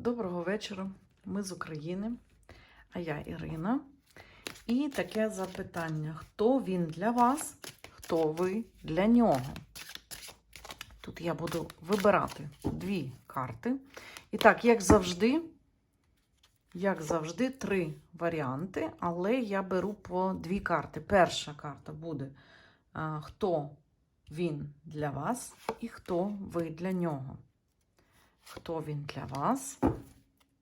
Доброго вечора. Ми з України, а я Ірина. І таке запитання: хто він для вас, хто ви для нього? Тут я буду вибирати дві карти. І так, як завжди, як завжди, три варіанти, але я беру по дві карти. Перша карта буде хто він для вас і хто ви для нього. Хто він для вас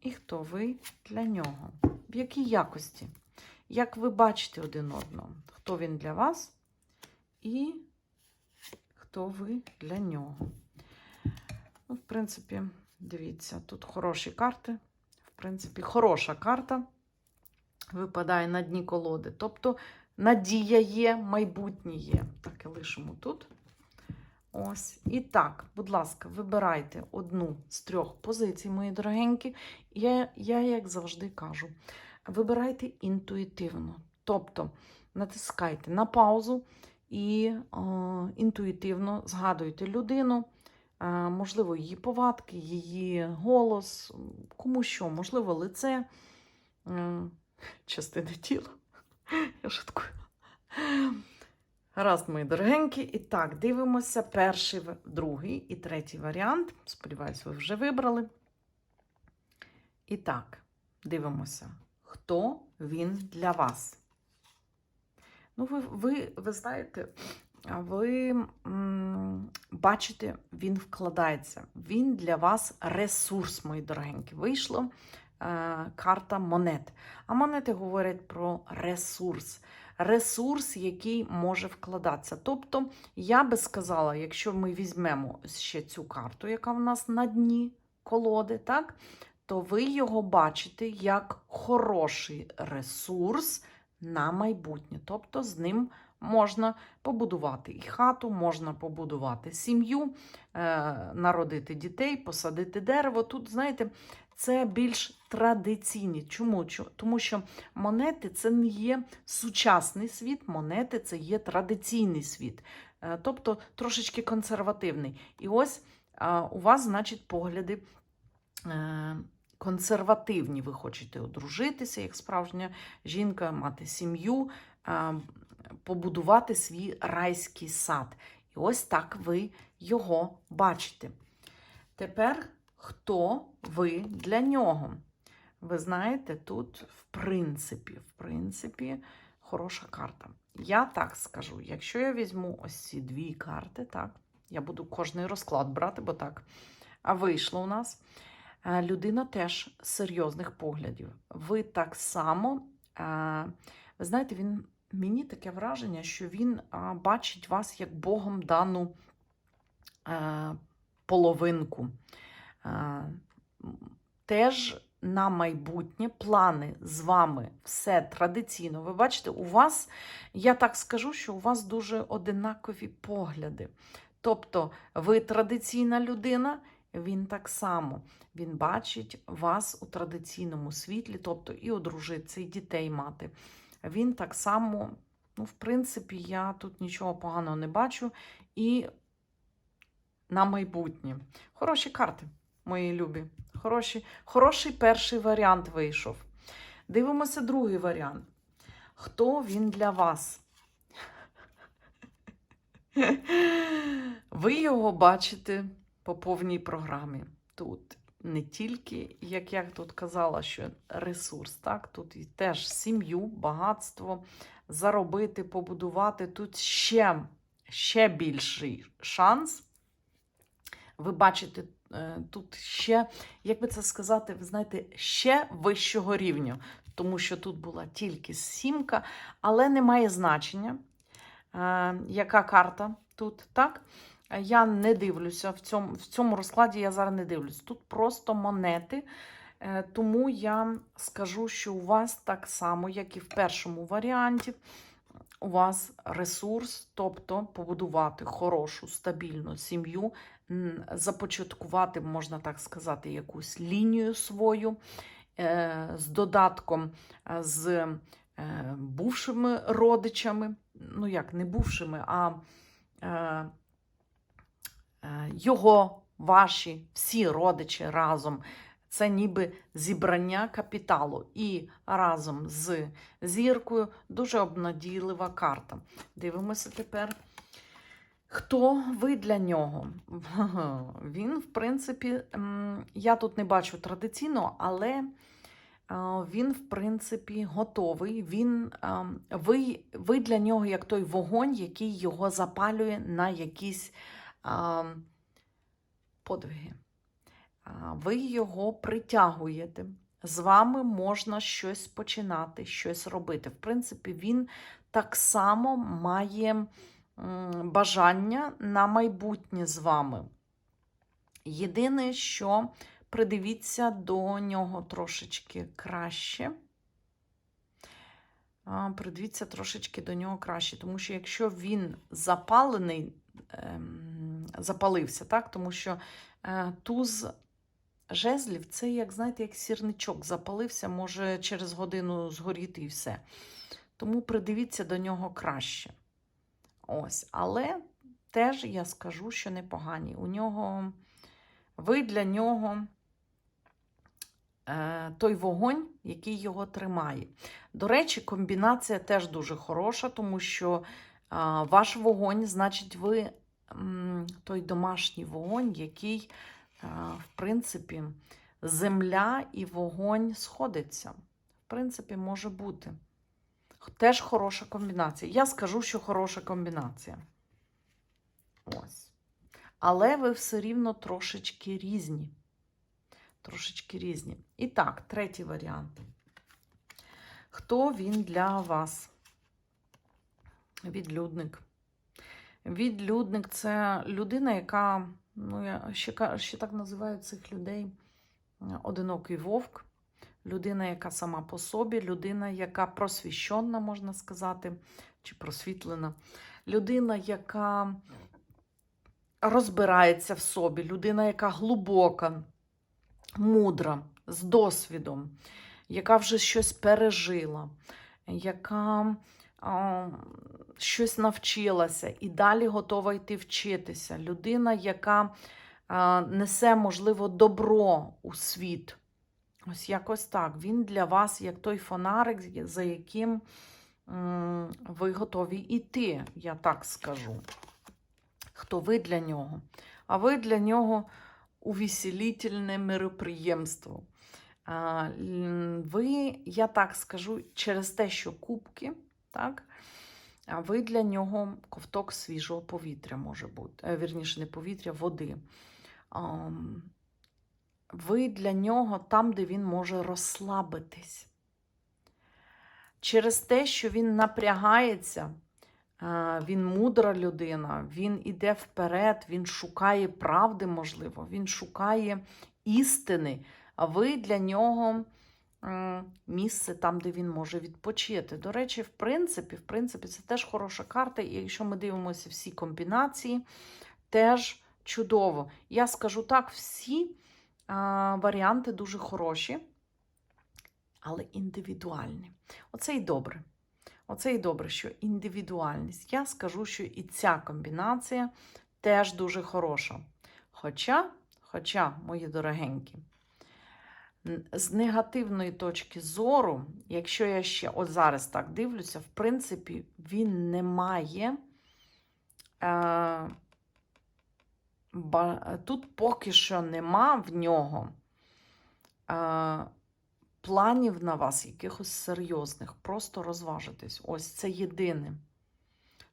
і хто ви для нього. В якій якості? Як ви бачите один одного? Хто він для вас і хто ви для нього? Ну, в принципі, дивіться, тут хороші карти. В принципі, хороша карта випадає на дні колоди. Тобто надія є, майбутнє є. Так і лишимо тут. Ось. І так, будь ласка, вибирайте одну з трьох позицій, мої дорогенькі. Я, я як завжди кажу, вибирайте інтуїтивно. Тобто натискайте на паузу і о, інтуїтивно згадуйте людину, е, можливо, її повадки, її голос, кому що, можливо, лице, е, частини тіла. Я шуткую. Гаразд, мої дорогенькі. І так, дивимося перший, другий і третій варіант. Сподіваюсь, ви вже вибрали. І так, дивимося, хто він для вас. Ну, ви, ви, ви знаєте, ви м, бачите, він вкладається. Він для вас ресурс, мої дорогенькі. Вийшло е, карта монет. А монети говорять про ресурс ресурс, який може вкладатися. Тобто, я би сказала, якщо ми візьмемо ще цю карту, яка в нас на дні колоди, так, то ви його бачите як хороший ресурс на майбутнє. Тобто з ним можна побудувати і хату, можна побудувати сім'ю, е, народити дітей, посадити дерево. Тут, знаєте, це більш традиційні. Чому? Тому що монети це не є сучасний світ, монети це є традиційний світ, Е, тобто трошечки консервативний. І ось у вас, значить, погляди е, консервативні. Ви хочете одружитися, як справжня жінка, мати сім'ю, побудувати свій райський сад. І ось так ви його бачите. Тепер хто ви для нього? Ви знаєте, тут, в принципі, в принципі, хороша карта. Я так скажу: якщо я візьму ось ці дві карти, так, я буду кожний розклад брати, бо так. Вийшло у нас. Е, Людина теж серйозних поглядів. Ви так само, е, ви знаєте, він мені таке враження, що він бачить вас як Богом дану е, половинку. Теж на майбутнє плани з вами все традиційно. Ви бачите, у вас, я так скажу, що у вас дуже одинакові погляди. Тобто, ви традиційна людина, він так само. Він бачить вас у традиційному світлі, тобто і одружитися, і дітей мати. Він так само, ну, в принципі, я тут нічого поганого не бачу. І на майбутнє. Хороші карти, мої любі. Хороші, хороший перший варіант вийшов. Дивимося другий варіант. Хто він для вас? Ви його бачите по повній програмі. Тут не тільки, як я тут казала, що ресурс, так, тут і теж сім'ю, багатство, заробити, побудувати. Тут ще, ще більший шанс. Ви бачите, тут ще, як би це сказати, ви знаєте, ще вищого рівня, тому що тут була тільки сімка, але не має значення, е, яка карта тут, так? Е, Я не дивлюся в цьому, в цьому розкладі, я зараз не дивлюся. Тут просто монети. Е, Тому я скажу, що у вас так само, як і в першому варіанті, у вас ресурс, тобто побудувати хорошу, стабільну сім'ю, започаткувати, можна так сказати, якусь лінію свою е, з додатком з е, бувшими родичами, ну як не бувшими, а е, його, ваші, всі родичі разом Це ніби зібрання капіталу. І разом з зіркою дуже обнадійлива карта. Дивимося тепер. Хто ви для нього? Він, в принципі, я тут не бачу традиційно, але е, він, в принципі, готовий. Він, е, ви, ви для нього як той вогонь, який його запалює на якісь е, подвиги. Ви його притягуєте. З вами можна щось починати, щось робити. В принципі, він так само має бажання на майбутнє з вами. Єдине, що придивіться до нього трошечки краще. Придивіться трошечки до нього краще, тому що якщо він запалений, ем, запалився, так? тому що е, туз жезлів це, як знаєте, як сірничок запалився, може через годину згоріти і все. Тому придивіться до нього краще. Ось, але теж я скажу, що непогані. У нього, ви для нього е, той вогонь, який його тримає. До речі, комбінація теж дуже хороша, тому що е, ваш вогонь, значить, ви м, той домашній вогонь, який, е, в принципі, земля і вогонь сходиться. В принципі, може бути. Теж хороша комбінація. Я скажу, що хороша комбінація. Ось. Але ви все рівно трошечки різні. Трошечки різні. І так, третій варіант. Хто він для вас? Відлюдник. Відлюдник це людина, яка, ну, я ще, ще так називають цих людей, одинокий вовк. Людина, яка сама по собі, людина, яка просвіщена, можна сказати, чи просвітлена. Людина, яка розбирається в собі, людина, яка глибока, мудра, з досвідом, яка вже щось пережила, яка а, щось навчилася і далі готова йти вчитися. Людина, яка несе, можливо, добро у світ. Ось якось так. Він для вас як той фонарик, за яким ви готові йти, я так скажу. Хто ви для нього? А ви для нього увеселительне мероприємство. Ви, я так скажу, через те, що кубки, так? А ви для нього ковток свіжого повітря може бути. Е, Вірніше, не повітря, води. Ви для нього там, де він може розслабитись. Через те, що він напрягається, він мудра людина, він іде вперед, він шукає правди, можливо, він шукає істини, а ви для нього місце там, де він може відпочити. До речі, в принципі, в принципі, це теж хороша карта, і якщо ми дивимося всі комбінації, теж чудово. Я скажу так, всі варіанти дуже хороші, але індивідуальні. Оце і добре. Оце і добре, що індивідуальність. Я скажу, що і ця комбінація теж дуже хороша. Хоча, хоча, мої дорогенькі, з негативної точки зору, якщо я ще от зараз так дивлюся, в принципі, він не має. Е, тут поки що нема в нього е, планів на вас якихось серйозних. Просто розважитись. Ось це єдине.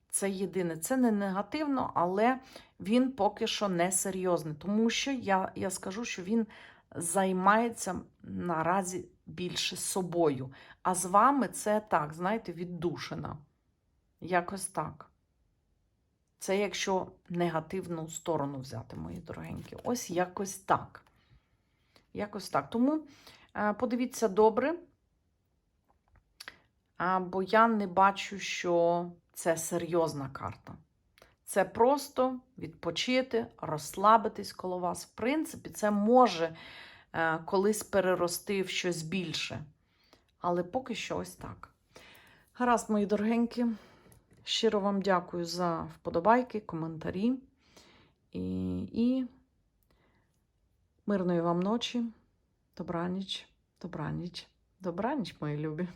Це єдине. Це не негативно, але він поки що не серйозний. Тому що я, я скажу, що він займається наразі більше собою. А з вами це так, знаєте, віддушина. Якось так. Це якщо негативну сторону взяти, мої дорогенькі. Ось якось так. Якось так. Тому е, подивіться добре, бо я не бачу, що це серйозна карта. Це просто відпочити, розслабитись коло вас. В принципі, це може е, колись перерости в щось більше. Але поки що ось так. Гаразд, мої дорогенькі. Щиро вам дякую за вподобайки, коментарі. І, і мирної вам ночі. Добраніч, добраніч, добраніч, мої любі.